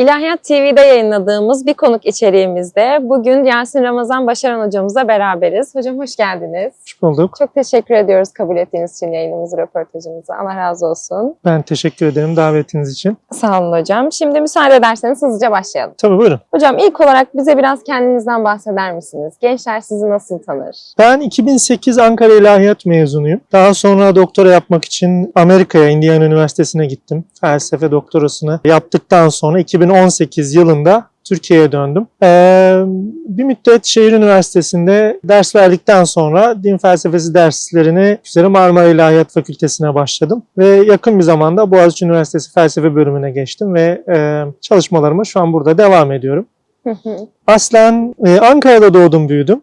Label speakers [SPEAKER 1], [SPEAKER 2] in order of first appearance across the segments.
[SPEAKER 1] İlahiyat TV'de yayınladığımız bir konuk içeriğimizde bugün Yasin Ramazan Başaran hocamızla beraberiz. Hocam hoş geldiniz.
[SPEAKER 2] Hoş bulduk.
[SPEAKER 1] Çok teşekkür ediyoruz kabul ettiğiniz için yayınımızı, röportajımızı. Allah razı olsun.
[SPEAKER 2] Ben teşekkür ederim davetiniz için.
[SPEAKER 1] Sağ olun hocam. Şimdi müsaade ederseniz hızlıca başlayalım.
[SPEAKER 2] Tabii buyurun.
[SPEAKER 1] Hocam ilk olarak bize biraz kendinizden bahseder misiniz? Gençler sizi nasıl tanır?
[SPEAKER 2] Ben 2008 Ankara İlahiyat mezunuyum. Daha sonra doktora yapmak için Amerika'ya, Indiana Üniversitesi'ne gittim. Felsefe doktorasını yaptıktan sonra 2018 yılında Türkiye'ye döndüm. Ee, bir müddet şehir üniversitesinde ders verdikten sonra din felsefesi derslerini üzere Marmara İlahiyat Fakültesine başladım. Ve yakın bir zamanda Boğaziçi Üniversitesi felsefe bölümüne geçtim ve e, çalışmalarıma şu an burada devam ediyorum. Aslen e, Ankara'da doğdum büyüdüm.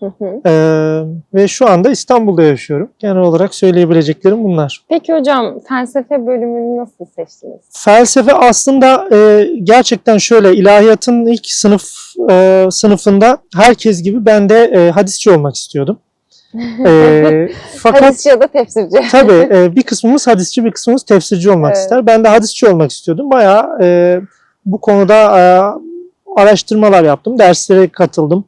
[SPEAKER 1] Hı hı.
[SPEAKER 2] Ee, ve şu anda İstanbul'da yaşıyorum. Genel olarak söyleyebileceklerim bunlar.
[SPEAKER 1] Peki hocam felsefe bölümünü nasıl seçtiniz?
[SPEAKER 2] Felsefe aslında e, gerçekten şöyle ilahiyatın ilk sınıf e, sınıfında herkes gibi ben de e, hadisçi olmak istiyordum. E, fakat
[SPEAKER 1] Hadisçi ya da tefsirci.
[SPEAKER 2] tabii e, bir kısmımız hadisçi bir kısmımız tefsirci olmak
[SPEAKER 1] Evet.
[SPEAKER 2] ister. Ben de hadisçi olmak istiyordum. Bayağı e, bu konuda e, araştırmalar yaptım, derslere katıldım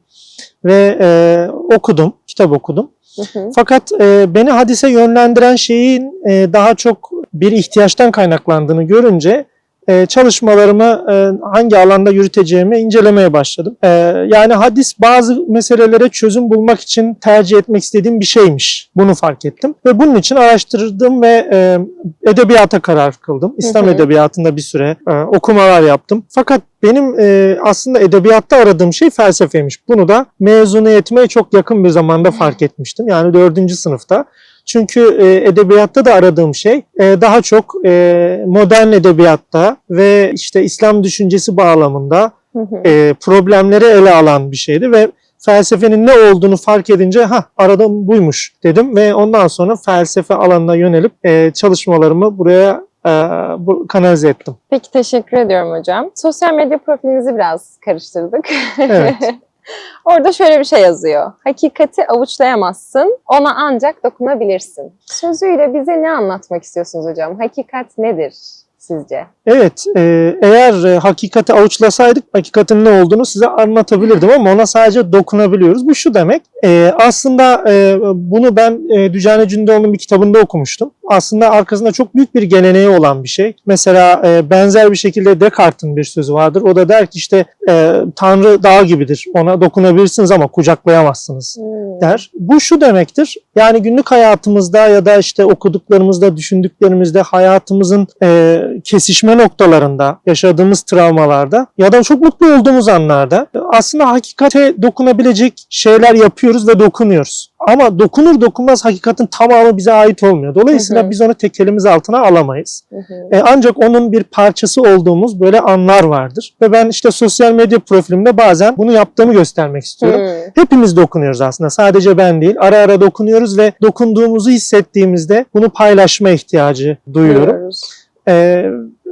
[SPEAKER 2] ve e, okudum, kitap okudum.
[SPEAKER 1] Hı hı,
[SPEAKER 2] Fakat e, beni hadise yönlendiren şeyin e, daha çok bir ihtiyaçtan kaynaklandığını görünce e, çalışmalarımı e, hangi alanda yürüteceğimi incelemeye başladım. E, yani hadis bazı meselelere çözüm bulmak için tercih etmek istediğim bir şeymiş. Bunu fark ettim ve bunun için araştırdım ve e, edebiyata karar kıldım. İslam
[SPEAKER 1] Hı hı.
[SPEAKER 2] edebiyatında bir süre e, okumalar yaptım. Fakat benim e, aslında edebiyatta aradığım şey felsefeymiş. Bunu da mezuniyetime çok yakın bir zamanda fark etmiştim. Yani dördüncü sınıfta. Çünkü e, edebiyatta da aradığım şey e, daha çok e, modern edebiyatta ve işte İslam düşüncesi bağlamında
[SPEAKER 1] hı hı.
[SPEAKER 2] e, problemleri ele alan bir şeydi ve felsefenin ne olduğunu fark edince ha aradığım buymuş dedim ve ondan sonra felsefe alanına yönelip e, çalışmalarımı buraya e, bu, kanalize ettim.
[SPEAKER 1] Peki teşekkür ediyorum hocam. Sosyal medya profilinizi biraz karıştırdık.
[SPEAKER 2] Evet.
[SPEAKER 1] Orada şöyle bir şey yazıyor. Hakikati avuçlayamazsın, ona ancak dokunabilirsin. Sözüyle bize ne anlatmak istiyorsunuz hocam? Hakikat nedir sizce?
[SPEAKER 2] Evet, e, eğer e, hakikati avuçlasaydık hakikatin ne olduğunu size anlatabilirdim ama ona sadece dokunabiliyoruz. Bu şu demek, e, aslında e, bunu ben e, Dücane Cündoğlu'nun bir kitabında okumuştum. Aslında arkasında çok büyük bir geleneği olan bir şey. Mesela e, benzer bir şekilde Descartes'in bir sözü vardır. O da der ki işte e, Tanrı dağ gibidir, ona dokunabilirsiniz ama kucaklayamazsınız
[SPEAKER 1] Hmm.
[SPEAKER 2] der. Bu şu demektir. Yani günlük hayatımızda ya da işte okuduklarımızda, düşündüklerimizde hayatımızın e, kesişme noktalarında, yaşadığımız travmalarda ya da çok mutlu olduğumuz anlarda e, aslında hakikate dokunabilecek şeyler yapıyoruz ve dokunuyoruz. Ama dokunur dokunmaz hakikatin tamamı bize ait olmuyor. Dolayısıyla
[SPEAKER 1] Hı hı.
[SPEAKER 2] biz onu tek elimiz altına alamayız.
[SPEAKER 1] Hı hı.
[SPEAKER 2] E, ancak onun bir parçası olduğumuz böyle anlar vardır. Ve ben işte sosyal medya profilimde bazen bunu yaptığımı göstermek istiyorum.
[SPEAKER 1] Hmm.
[SPEAKER 2] Hepimiz dokunuyoruz aslında. Sadece ben değil. Ara ara dokunuyoruz ve dokunduğumuzu hissettiğimizde bunu paylaşma ihtiyacı duyuyorum.
[SPEAKER 1] Duyuyoruz.
[SPEAKER 2] Ee,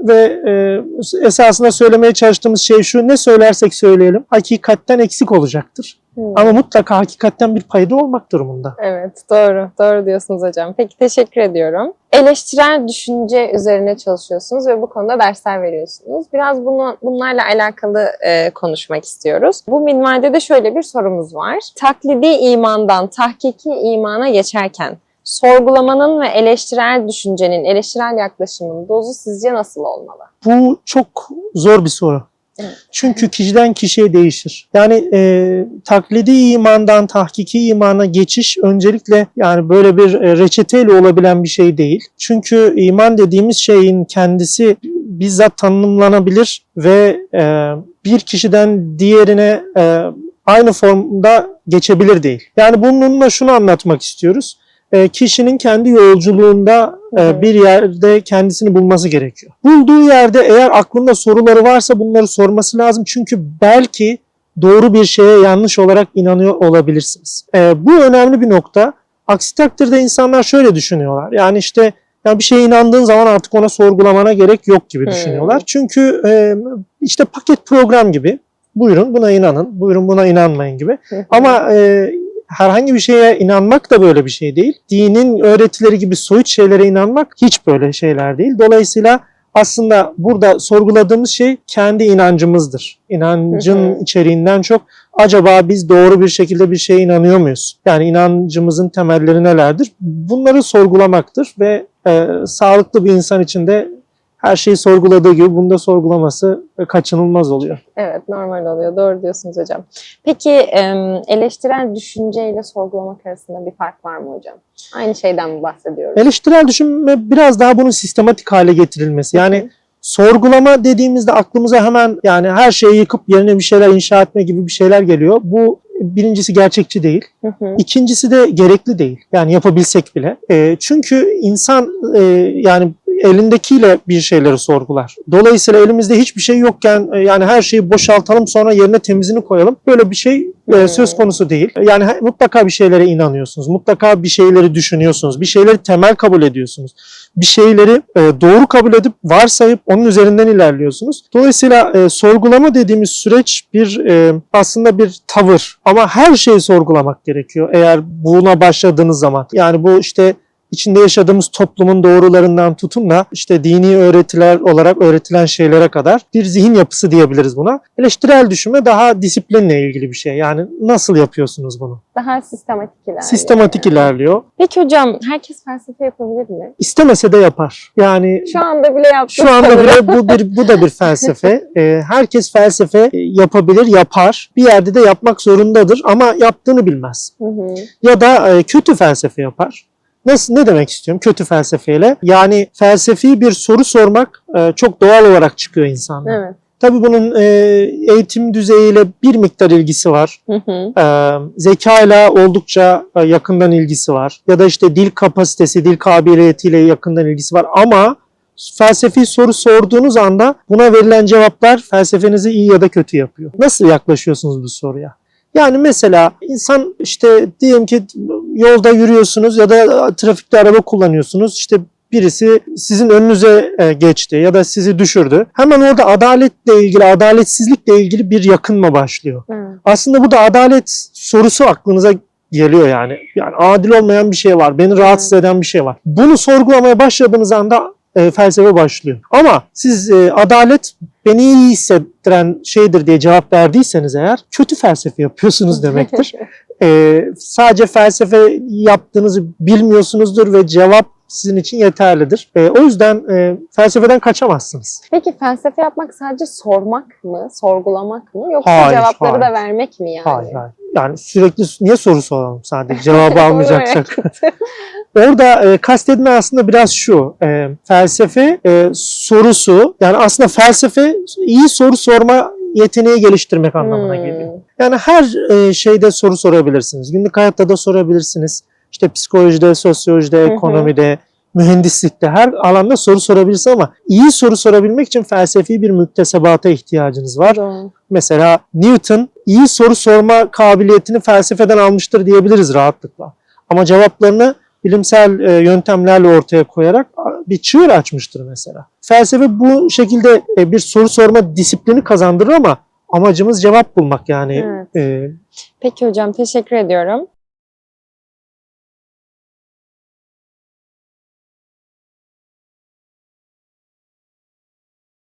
[SPEAKER 2] ve e, esasında söylemeye çalıştığımız şey şu. Ne söylersek söyleyelim hakikatten eksik olacaktır.
[SPEAKER 1] Hmm.
[SPEAKER 2] Ama mutlaka hakikatten bir payda olmak durumunda.
[SPEAKER 1] Evet, doğru. Doğru diyorsunuz hocam. Peki teşekkür ediyorum. Eleştirel düşünce üzerine çalışıyorsunuz ve bu konuda dersler veriyorsunuz. Biraz bunu bunlarla alakalı e, konuşmak istiyoruz. Bu minvalde de şöyle bir sorumuz var. Taklidi imandan tahkiki imana geçerken sorgulamanın ve eleştirel düşüncenin, eleştirel yaklaşımın dozu sizce nasıl olmalı?
[SPEAKER 2] Bu çok zor bir soru. Çünkü kişiden kişiye değişir. Yani e, taklidi imandan tahkiki imana geçiş öncelikle yani böyle bir e, reçeteyle olabilen bir şey değil. Çünkü iman dediğimiz şeyin kendisi bizzat tanımlanabilir ve e, bir kişiden diğerine e, aynı formda geçebilir değil. Yani bununla şunu anlatmak istiyoruz. E, kişinin kendi yolculuğunda e,
[SPEAKER 1] hı.
[SPEAKER 2] bir yerde kendisini bulması gerekiyor. Bulduğu yerde eğer aklında soruları varsa bunları sorması lazım. Çünkü belki doğru bir şeye yanlış olarak inanıyor olabilirsiniz. E, bu önemli bir nokta. Aksi takdirde insanlar şöyle düşünüyorlar. Yani işte ya bir şeye inandığın zaman artık ona sorgulamana gerek yok gibi
[SPEAKER 1] Hmm.
[SPEAKER 2] düşünüyorlar. Çünkü e, işte paket program gibi. Buyurun buna inanın, buyurun buna inanmayın gibi. Ama e, herhangi bir şeye inanmak da böyle bir şey değil. Dinin öğretileri gibi soyut şeylere inanmak hiç böyle şeyler değil. Dolayısıyla aslında burada sorguladığımız şey kendi inancımızdır. İnancın
[SPEAKER 1] Hı hı.
[SPEAKER 2] içeriğinden çok acaba biz doğru bir şekilde bir şeye inanıyor muyuz? Yani inancımızın temelleri nelerdir? Bunları sorgulamaktır ve e, sağlıklı bir insan için de her şeyi sorguladığı gibi bunu da sorgulaması kaçınılmaz oluyor.
[SPEAKER 1] Evet normal oluyor. Doğru diyorsunuz hocam. Peki eleştirel düşünceyle sorgulamak arasında bir fark var mı hocam? Aynı şeyden mi bahsediyoruz?
[SPEAKER 2] Eleştirel düşünme biraz daha bunun sistematik hale getirilmesi. Yani sorgulama dediğimizde aklımıza hemen yani her şeyi yıkıp yerine bir şeyler inşa etme gibi bir şeyler geliyor. Bu birincisi gerçekçi değil.
[SPEAKER 1] Hı hı.
[SPEAKER 2] İkincisi de gerekli değil. Yani yapabilsek bile. E, çünkü insan e, yani elindekiyle bir şeyleri sorgular. Dolayısıyla elimizde hiçbir şey yokken e, yani her şeyi boşaltalım sonra yerine temizini koyalım. Böyle bir şey e,
[SPEAKER 1] Hmm.
[SPEAKER 2] söz konusu değil. Yani mutlaka bir şeylere inanıyorsunuz. Mutlaka bir şeyleri düşünüyorsunuz. Bir şeyleri temel kabul ediyorsunuz. Bir şeyleri e, doğru kabul edip varsayıp onun üzerinden ilerliyorsunuz. Dolayısıyla sorgulama dediğimiz süreç bir aslında bir tavır. Ama her şeyi sorgulamak gerekiyor eğer buna başladığınız zaman. Yani bu işte içinde yaşadığımız toplumun doğrularından tutun da işte dini öğretiler olarak öğretilen şeylere kadar bir zihin yapısı diyebiliriz buna. Eleştirel düşünme daha disiplinle ilgili bir şey. Yani nasıl yapıyorsunuz bunu?
[SPEAKER 1] Daha sistematik ilerliyor.
[SPEAKER 2] Sistematik
[SPEAKER 1] yani.
[SPEAKER 2] ilerliyor.
[SPEAKER 1] Peki hocam herkes felsefe yapabilir mi?
[SPEAKER 2] İstemese de yapar. Yani
[SPEAKER 1] Şu anda bile yaptık.
[SPEAKER 2] şu anda
[SPEAKER 1] sanırım.
[SPEAKER 2] bile bu bir bu da bir felsefe. Ee, herkes felsefe e, yapabilir, yapar. Bir yerde de yapmak zorundadır ama yaptığını bilmez.
[SPEAKER 1] Hı hı.
[SPEAKER 2] ya da e, kötü felsefe yapar. Nasıl ne demek istiyorum kötü felsefeyle? Yani felsefi bir soru sormak e, çok doğal olarak çıkıyor insanda.
[SPEAKER 1] Evet.
[SPEAKER 2] Tabii bunun e, eğitim düzeyiyle bir miktar ilgisi var.
[SPEAKER 1] Hı hı.
[SPEAKER 2] E, zekayla oldukça e, yakından ilgisi var. Ya da işte dil kapasitesi, dil kabiliyetiyle yakından ilgisi var. Ama felsefi soru sorduğunuz anda buna verilen cevaplar felsefenizi iyi ya da kötü yapıyor. Nasıl yaklaşıyorsunuz bu soruya? Yani mesela insan işte diyelim ki yolda yürüyorsunuz ya da trafikte araba kullanıyorsunuz. İşte birisi sizin önünüze e, geçti ya da sizi düşürdü. Hemen orada adaletle ilgili, adaletsizlikle ilgili bir yakınma başlıyor.
[SPEAKER 1] Evet.
[SPEAKER 2] Aslında bu da adalet sorusu aklınıza geliyor yani. Yani adil olmayan bir şey var, beni rahatsız eden bir şey var. Bunu sorgulamaya başladığınız anda e, felsefe başlıyor. Ama siz e, adalet beni iyi hissettiren şeydir diye cevap verdiyseniz eğer kötü felsefe yapıyorsunuz demektir. E, sadece felsefe yaptığınızı bilmiyorsunuzdur ve cevap sizin için yeterlidir. E, o yüzden e, felsefeden kaçamazsınız.
[SPEAKER 1] Peki felsefe yapmak sadece sormak mı, sorgulamak mı yoksa
[SPEAKER 2] Hayır,
[SPEAKER 1] cevapları
[SPEAKER 2] hayır.
[SPEAKER 1] da vermek mi yani?
[SPEAKER 2] Hayır, hayır. Yani sürekli niye soru soralım sadece cevabı almayacaksak. Orada e, kastedilen aslında biraz şu. e, felsefe e, sorusu yani aslında felsefe iyi soru sorma yeteneği geliştirmek anlamına
[SPEAKER 1] Hmm.
[SPEAKER 2] geliyor. Yani her e, şeyde soru sorabilirsiniz. Günlük hayatta da sorabilirsiniz. İşte psikolojide, sosyolojide, ekonomide, mühendislikte her alanda soru sorabilirsiniz ama iyi soru sorabilmek için felsefi bir müktesebata ihtiyacınız var.
[SPEAKER 1] Doğru.
[SPEAKER 2] Mesela Newton iyi soru sorma kabiliyetini felsefeden almıştır diyebiliriz rahatlıkla. Ama cevaplarını bilimsel e, yöntemlerle ortaya koyarak bir çığır açmıştır mesela. Felsefe bu şekilde e, bir soru sorma disiplini kazandırır ama amacımız cevap bulmak yani.
[SPEAKER 1] Evet.
[SPEAKER 2] E,
[SPEAKER 1] Peki hocam teşekkür ediyorum.